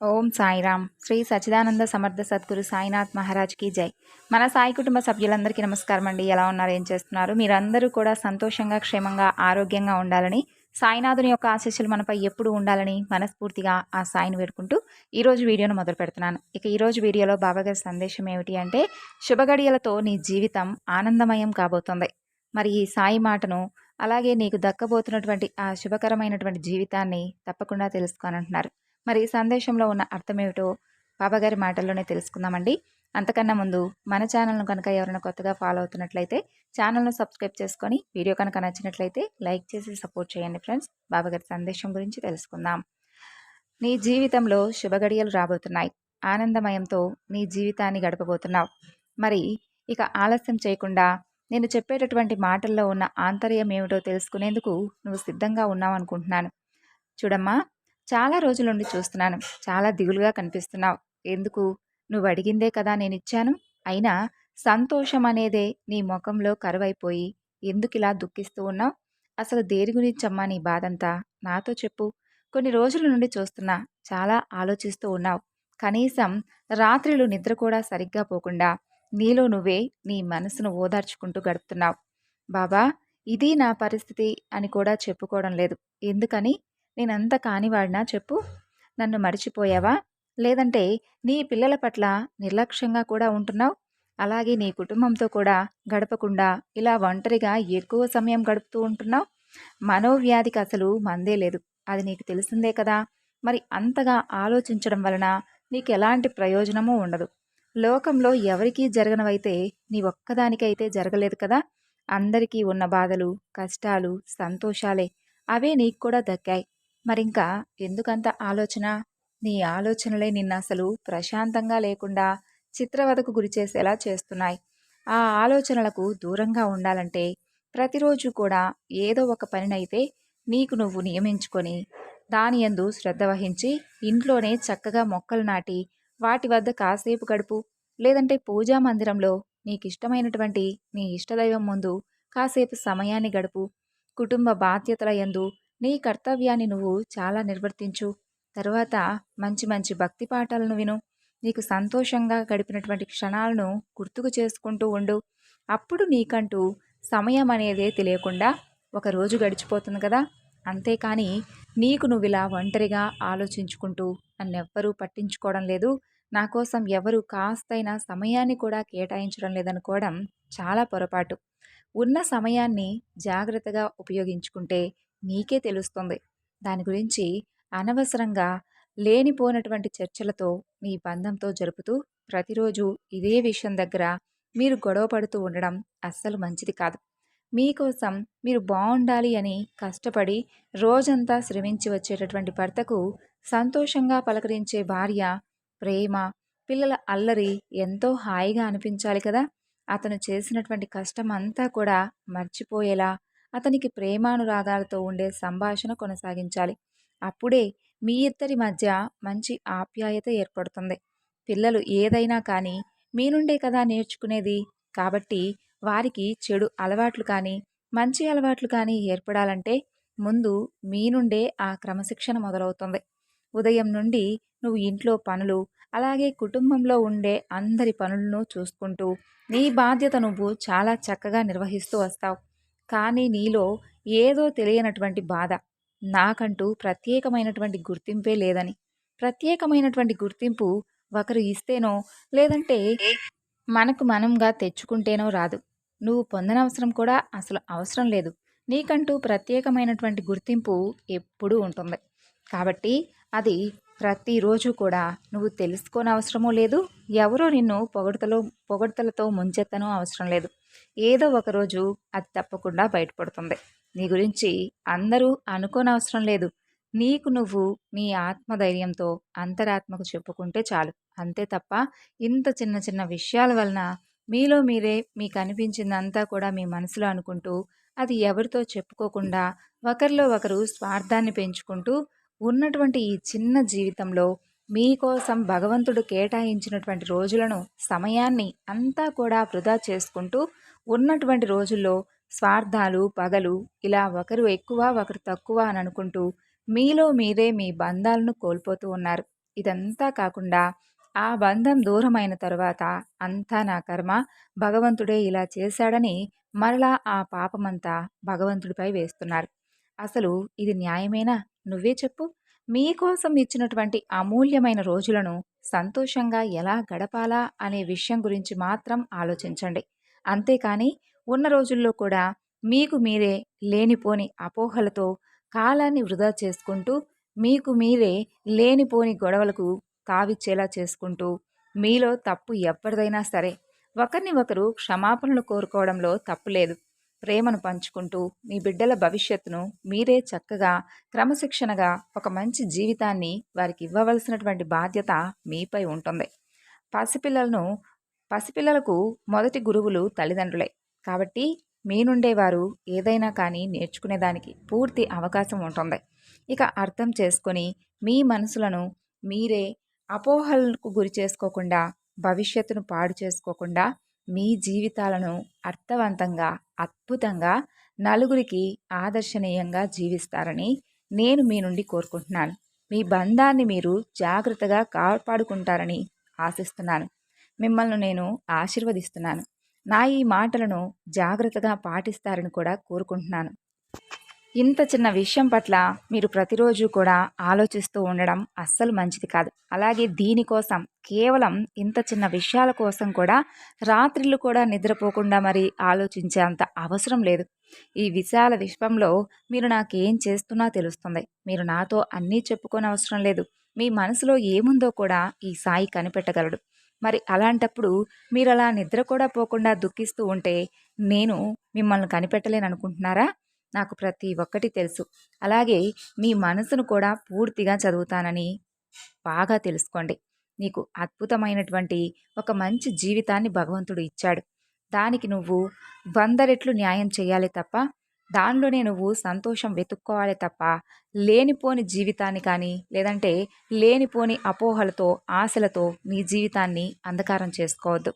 ఓం సాయిరామ్. శ్రీ సచిదానంద సమర్థ సద్గురు సాయినాథ్ మహారాజ్కి జై. మన సాయి కుటుంబ సభ్యులందరికీ నమస్కారం అండి. ఎలా ఉన్నారు? ఏం చేస్తున్నారు? మీరందరూ కూడా సంతోషంగా క్షేమంగా ఆరోగ్యంగా ఉండాలని సాయినాథుని యొక్క ఆశీస్సులు మనపై ఎప్పుడు ఉండాలని మనస్ఫూర్తిగా ఆ సాయిని వేడుకుంటూ ఈరోజు వీడియోను మొదలు పెడుతున్నాను. ఇక ఈరోజు వీడియోలో బాబాగారి సందేశం ఏమిటి అంటే శుభగడియలతో నీ జీవితం ఆనందమయం కాబోతుంది. మరి ఈ సాయి మాటను అలాగే నీకు దక్కబోతున్నటువంటి ఆ శుభకరమైనటువంటి జీవితాన్ని తప్పకుండా తెలుసుకోనంటున్నారు. మరి సందేశంలో ఉన్న అర్థమేమిటో బాబాగారి మాటల్లోనే తెలుసుకుందామండి. అంతకన్నా ముందు మన ఛానల్ను కనుక ఎవరైనా కొత్తగా ఫాలో అవుతున్నట్లయితే ఛానల్ను సబ్స్క్రైబ్ చేసుకొని వీడియో కనుక నచ్చినట్లయితే లైక్ చేసి సపోర్ట్ చేయండి ఫ్రెండ్స్ బాబాగారి సందేశం గురించి తెలుసుకుందాం. నీ జీవితంలో శుభగడియలు రాబోతున్నాయి. ఆనందమయంతో నీ జీవితాన్ని గడపబోతున్నావు. మరి ఇక ఆలస్యం చేయకుండా నేను చెప్పేటటువంటి మాటల్లో ఉన్న ఆంతర్యం ఏమిటో తెలుసుకునేందుకు నువ్వు సిద్ధంగా ఉన్నావు అనుకుంటున్నాను చూడమ్మా చాలా రోజుల నుండి చూస్తున్నాను. చాలా దిగులుగా కనిపిస్తున్నావు. ఎందుకు? నువ్వు అడిగిందే కదా నేను ఇచ్చాను అయినా సంతోషం అనేదే నీ ముఖంలో కరువైపోయి ఎందుకు ఇలా దుఃఖిస్తూ ఉన్నావు? అసలు దేని గురించమ్మా నీ బాధంతా? నాతో చెప్పు. కొన్ని రోజుల నుండి చూస్తున్నా చాలా ఆలోచిస్తూ ఉన్నావు. కనీసం రాత్రిలు నిద్ర కూడా సరిగ్గా పోకుండా నీలో నువ్వే నీ మనసును ఓదార్చుకుంటూ గడుపుతున్నావు. బాబా ఇది నా పరిస్థితి అని కూడా చెప్పుకోవడం లేదు. ఎందుకని? నేనంత కానివాడినా చెప్పు. నన్ను మర్చిపోయావా? లేదంటే నీ పిల్లల పట్ల నిర్లక్ష్యంగా కూడా ఉంటున్నావు? అలాగే నీ కుటుంబంతో కూడా గడపకుండా ఇలా ఒంటరిగా ఎక్కువ సమయం గడుపుతూ ఉంటున్నావు? మనోవ్యాధికి అసలు మందే లేదు. అది నీకు తెలిసిందే కదా. మరి అంతగా ఆలోచించడం వలన నీకు ఎలాంటి ప్రయోజనమూ ఉండదు. లోకంలో ఎవరికీ జరగనవైతే నీ ఒక్కదానికైతే జరగలేదు కదా. అందరికీ ఉన్న బాధలు కష్టాలు సంతోషాలే. అవే నీకు కూడా దక్కాయి. మరింకా ఎందుకంత ఆలోచన? నీ ఆలోచనలే నిన్నసలు ప్రశాంతంగా లేకుండా చిత్రవదకు గురిచేసేలా చేస్తున్నాయి. ఆ ఆలోచనలకు దూరంగా ఉండాలంటే ప్రతిరోజు కూడా ఏదో ఒక పనినైతే నీకు నువ్వు నియమించుకొని దాని ఎందు శ్రద్ధ వహించి ఇంట్లోనే చక్కగా మొక్కలు నాటి వాటి వద్ద కాసేపు గడుపు. లేదంటే పూజా మందిరంలో నీకు ఇష్టమైనటువంటి నీ ఇష్టదైవం ముందు కాసేపు సమయాన్ని గడుపు. కుటుంబ బాధ్యతల ఎందు నీ కర్తవ్యాన్ని నువ్వు చాలా నిర్వర్తించు. తరువాత మంచి మంచి భక్తి పాఠాలను విను. నీకు సంతోషంగా గడిపినటువంటి క్షణాలను గుర్తుకు చేసుకుంటూ ఉండు. అప్పుడు నీకంటూ సమయం అనేదే తెలియకుండా ఒక రోజు గడిచిపోతుంది కదా. అంతేకాని నీకు నువ్వు ఇలా ఒంటరిగా ఆలోచించుకుంటూ నన్నెవ్వరూ పట్టించుకోవడం లేదు. నా కోసం ఎవరు కాస్తైనా సమయాన్ని కూడా కేటాయించడం లేదనుకోవడం చాలా పొరపాటు. ఉన్న సమయాన్ని జాగ్రత్తగా ఉపయోగించుకుంటే నీకే తెలుస్తుంది. దాని గురించి అనవసరంగా లేనిపోనటువంటి చర్చలతో మీ బంధంతో జరుపుతూ ప్రతిరోజు ఇదే విషయం దగ్గర మీరు గొడవ పడుతూ ఉండడం అస్సలు మంచిది కాదు. మీకోసం మీరు బాగుండాలి అని కష్టపడి రోజంతా శ్రమించి వచ్చేటటువంటి భర్తకు సంతోషంగా పలకరించే భార్య ప్రేమ పిల్లల అల్లరి ఎంతో హాయిగా అనిపించాలి కదా! అతను చేసినటువంటి కష్టం అంతా కూడా మర్చిపోయేలా అతనికి ప్రేమానురాగాలతో ఉండే సంభాషణ కొనసాగించాలి. అప్పుడే మీ ఇద్దరి మధ్య మంచి ఆప్యాయత ఏర్పడుతుంది. పిల్లలు ఏదైనా కానీ మీ నుండే కదా నేర్చుకునేది? కాబట్టి వారికి చెడు అలవాట్లు కానీ మంచి అలవాట్లు కానీ ఏర్పడాలంటే ముందు మీ నుండే ఆ క్రమశిక్షణ మొదలవుతుంది. ఉదయం నుండి నువ్వు ఇంట్లో పనులు అలాగే కుటుంబంలో ఉండే అందరి పనులను చూసుకుంటూ నీ బాధ్యత నువ్వు చాలా చక్కగా నిర్వహిస్తూ వస్తావు. కానీ నీలో ఏదో తెలియనటువంటి బాధ. నాకంటూ ప్రత్యేకమైనటువంటి గుర్తింపే లేదని. ప్రత్యేకమైనటువంటి గుర్తింపు ఒకరు ఇస్తేనో లేదంటే మనకు మనంగా తెచ్చుకుంటేనో రాదు. నువ్వు పొందనవసరం కూడా అసలు అవసరం లేదు. నీకంటూ ప్రత్యేకమైనటువంటి గుర్తింపు ఎప్పుడూ ఉంటుంది. కాబట్టి అది ప్రతిరోజు కూడా నువ్వు తెలుసుకోనవసరమూ లేదు ఎవరో నిన్ను పొగడతలో పొగడతలతో ముంచెత్తనో అవసరం లేదు. ఏదో ఒకరోజు అది తప్పకుండా బయటపడుతుంది. నీ గురించి అందరూ అనుకోనవసరం లేదు. నీకు నువ్వు నీ ఆత్మధైర్యంతో అంతరాత్మకు చెప్పుకుంటే చాలు. అంతే తప్ప ఇంత చిన్న చిన్న విషయాల వలన మీలో మీరే మీకు అనిపించిందంతా కూడా మీ మనసులో అనుకుంటూ అది ఎవరితో చెప్పుకోకుండా ఒకరిలో ఒకరు స్వార్థాన్ని పెంచుకుంటూ ఉన్నటువంటి ఈ చిన్న జీవితంలో మీకోసం భగవంతుడు కేటాయించినటువంటి రోజులను సమయాన్ని అంతా కూడా వృధా చేసుకుంటూ ఉన్నటువంటి రోజుల్లో స్వార్థాలు పగలు ఇలా ఒకరు ఎక్కువ ఒకరు తక్కువ అని అనుకుంటూ మీలో మీరే మీ బంధాలను కోల్పోతూ ఉన్నారు. ఇదంతా కాకుండా ఆ బంధం దూరమైన తర్వాత అంతా నా కర్మ భగవంతుడే ఇలా చేశాడని మరలా ఆ పాపమంతా భగవంతుడిపై వేస్తున్నారు. అసలు ఇది న్యాయమేనా? నువ్వే చెప్పు. మీకోసం ఇచ్చినటువంటి అమూల్యమైన రోజులను సంతోషంగా ఎలా గడపాలా అనే విషయం గురించి మాత్రం ఆలోచించండి. అంతేకాని ఉన్న రోజుల్లో కూడా మీకు మీరే లేనిపోని అపోహలతో కాలాన్ని వృధా చేసుకుంటూ మీకు మీరే లేనిపోని గొడవలకు తావిచ్చేలా చేసుకుంటూ మీలో తప్పు ఎవరిదైనా సరే ఒకరిని ఒకరు క్షమాపణలు కోరుకోవడంలో తప్పు లేదు. ప్రేమను పంచుకుంటూ మీ బిడ్డల భవిష్యత్తును మీరే చక్కగా క్రమశిక్షణగా ఒక మంచి జీవితాన్ని వారికి ఇవ్వవలసినటువంటి బాధ్యత మీపై ఉంటుంది. పసిపిల్లలను పసిపిల్లలకు మొదటి గురువులు తల్లిదండ్రులే. కాబట్టి మీ నుండే వారు ఏదైనా కానీ నేర్చుకునేదానికి పూర్తి అవకాశం ఉంటుంది. ఇక అర్థం చేసుకొని మీ మనసులను మీరే అపోహలకు గురి చేసుకోకుండా భవిష్యత్తును పాడు చేసుకోకుండా మీ జీవితాలను అర్థవంతంగా అద్భుతంగా నలుగురికి ఆదర్శనీయంగా జీవిస్తారని నేను మీ నుండి కోరుకుంటున్నాను. మీ బంధాన్ని మీరు జాగ్రత్తగా కాపాడుకుంటారని ఆశిస్తున్నాను. మిమ్మల్ని నేను ఆశీర్వదిస్తున్నాను. నా ఈ మాటలను జాగ్రత్తగా పాటిస్తారని కూడా కోరుకుంటున్నాను. ఇంత చిన్న విషయం పట్ల మీరు ప్రతిరోజు కూడా ఆలోచిస్తూ ఉండడం అస్సలు మంచిది కాదు. అలాగే దీనికోసం కేవలం ఇంత చిన్న విషయాల కోసం కూడా రాత్రిళ్ళు కూడా నిద్రపోకుండా మరి ఆలోచించే అంత అవసరం లేదు. ఈ విశాల విశ్వంలో మీరు నాకేం చేస్తున్నా తెలుస్తుంది. మీరు నాతో అన్నీ చెప్పుకోని అవసరం లేదు. మీ మనసులో ఏముందో కూడా ఈ సాయి కనిపెట్టగలడు. మరి అలాంటప్పుడు మీరు అలా నిద్ర కూడా పోకుండా దుఃఖిస్తూ ఉంటే నేను మిమ్మల్ని కనిపెట్టలేను అనుకుంటున్నారా నాకు ప్రతి ఒక్కటి తెలుసు. అలాగే మీ మనసును కూడా పూర్తిగా చదువుతానని బాగా తెలుసుకోండి. నీకు అద్భుతమైనటువంటి ఒక మంచి జీవితాన్ని భగవంతుడు ఇచ్చాడు. దానికి నువ్వు వంద రెట్లు న్యాయం చేయాలి తప్ప దానిలోనే నువ్వు సంతోషం వెతుక్కోవాలి తప్ప లేనిపోని జీవితాన్ని కానీ లేదంటే లేనిపోని అపోహలతో ఆశలతో నీ జీవితాన్ని అంధకారం చేసుకోవద్దు.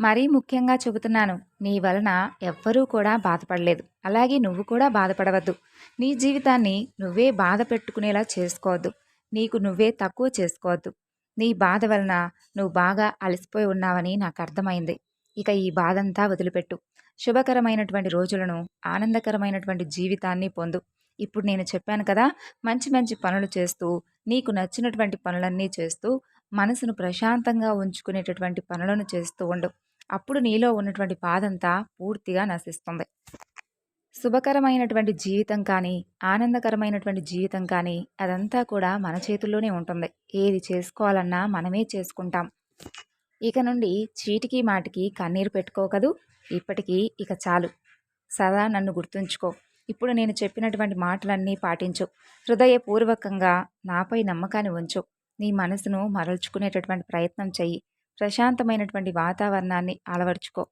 మరీ ముఖ్యంగా చెబుతున్నాను నీ వలన ఎవ్వరూ కూడా బాధపడలేదు. అలాగే నువ్వు కూడా బాధపడవద్దు. నీ జీవితాన్ని నువ్వే బాధ పెట్టుకునేలా చేసుకోవద్దు. నీకు నువ్వే తక్కువ చేసుకోవద్దు. నీ బాధ వలన నువ్వు బాగా అలసిపోయి ఉన్నావని నాకు అర్థమైంది. ఇక ఈ బాధంతా వదిలిపెట్టు. శుభకరమైనటువంటి రోజులను ఆనందకరమైనటువంటి జీవితాన్ని పొందు. ఇప్పుడు నేను చెప్పాను కదా మంచి మంచి పనులు చేస్తూ నీకు నచ్చినటువంటి పనులన్నీ చేస్తూ మనసును ప్రశాంతంగా ఉంచుకునేటటువంటి పనులను చేస్తూ ఉండు. అప్పుడు నీలో ఉన్నటువంటి బాధంతా పూర్తిగా నశిస్తుంది. శుభకరమైనటువంటి జీవితం కానీ ఆనందకరమైనటువంటి జీవితం కానీ అదంతా కూడా మన చేతుల్లోనే ఉంటుంది. ఏది చేసుకోవాలన్నా మనమే చేసుకుంటాం. ఇక నుండి చీటికి మాటికి కన్నీరు పెట్టుకోకదు. ఇప్పటికీ ఇక చాలు. సదా నన్ను గుర్తుంచుకో. ఇప్పుడు నేను చెప్పినటువంటి మాటలన్నీ పాటించు. హృదయపూర్వకంగా నాపై నమ్మకాన్ని ఉంచు. నీ మనసును మరల్చుకునేటటువంటి ప్రయత్నం చెయ్యి. ప్రశాంతమైనటువంటి వాతావరణాన్ని అలవర్చుకో.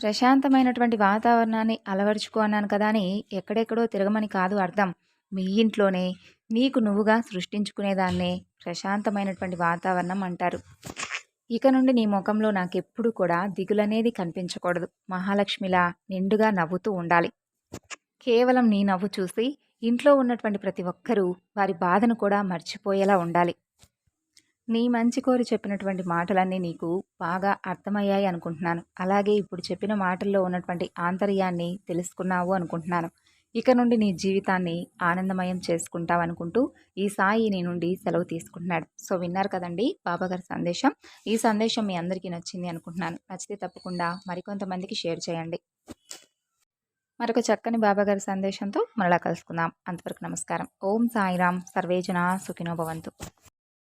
ప్రశాంతమైనటువంటి వాతావరణాన్ని అలవర్చుకో అన్నాను కదా అని ఎక్కడెక్కడో తిరగమని కాదు అర్థం. మీ ఇంట్లోనే నీకు నువ్వుగా సృష్టించుకునేదాన్నే ప్రశాంతమైనటువంటి వాతావరణం అంటారు. ఇక నుండి నీ ముఖంలో నాకెప్పుడు కూడా దిగులనేది కనిపించకూడదు. మహాలక్ష్మిలా నిండుగా నవ్వుతూ ఉండాలి. కేవలం నీ నవ్వు చూసి ఇంట్లో ఉన్నటువంటి ప్రతి ఒక్కరూ వారి బాధను కూడా మర్చిపోయేలా ఉండాలి. నీ మంచి కోరి చెప్పినటువంటి మాటలన్నీ నీకు బాగా అర్థమయ్యాయి అనుకుంటున్నాను. అలాగే ఇప్పుడు చెప్పిన మాటల్లో ఉన్నటువంటి ఆంతర్యాన్ని తెలుసుకున్నావు అనుకుంటున్నాను. ఇక నుండి నీ జీవితాన్ని ఆనందమయం చేసుకుంటావు అనుకుంటూ ఈ సాయి నీ నుండి సెలవు తీసుకుంటున్నాడు. సో విన్నారు కదండి బాబాగారి సందేశం. ఈ సందేశం మీ అందరికీ నచ్చింది అనుకుంటున్నాను. నచ్చితే తప్పకుండా మరికొంతమందికి షేర్ చేయండి. మరొక చక్కని బాబాగారి సందేశంతో మరలా కలుసుకుందాం. అంతవరకు నమస్కారం. ఓం సాయిరామ్ సర్వేజన సుఖినోభవంతు